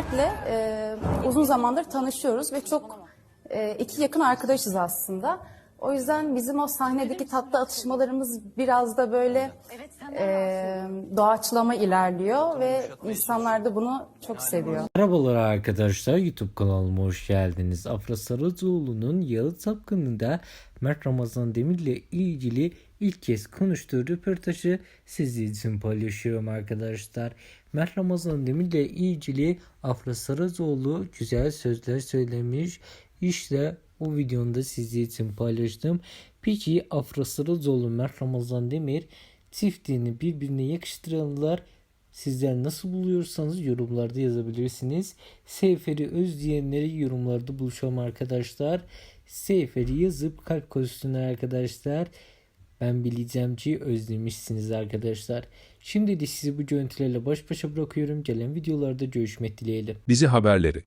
Mert'le e, uzun zamandır tanışıyoruz ve çok e, iki yakın arkadaşız aslında. O yüzden bizim o sahnedeki tatlı atışmalarımız biraz da böyle e, doğaçlama ilerliyor ve insanlar da bunu çok seviyor. Merhabalar arkadaşlar YouTube kanalıma hoş geldiniz. Afra Saracoğlu'nun Yalı Tapkını'nda Mert Ramazan Demir'le ilgili ilk kez konuştuğu röportajı sizler için paylaşıyorum arkadaşlar. Mert Ramazan Demir'le ilgili Afra Saracoğlu güzel sözler söylemiş. İşte o videonu da sizler için paylaştım. Peki Afra Saracoğlu Mert Ramazan Demir çiftliğini birbirine yakıştıranlar Sizler nasıl buluyorsanız yorumlarda yazabilirsiniz. Seyfer'i özleyenleri yorumlarda buluşalım arkadaşlar. Seyfer'i yazıp kalp koysunlar arkadaşlar. Ben bileceğim ki özlemişsiniz arkadaşlar. Şimdi de sizi bu görüntülerle baş başa bırakıyorum. Gelen videolarda görüşmek dileğiyle. Dizi haberleri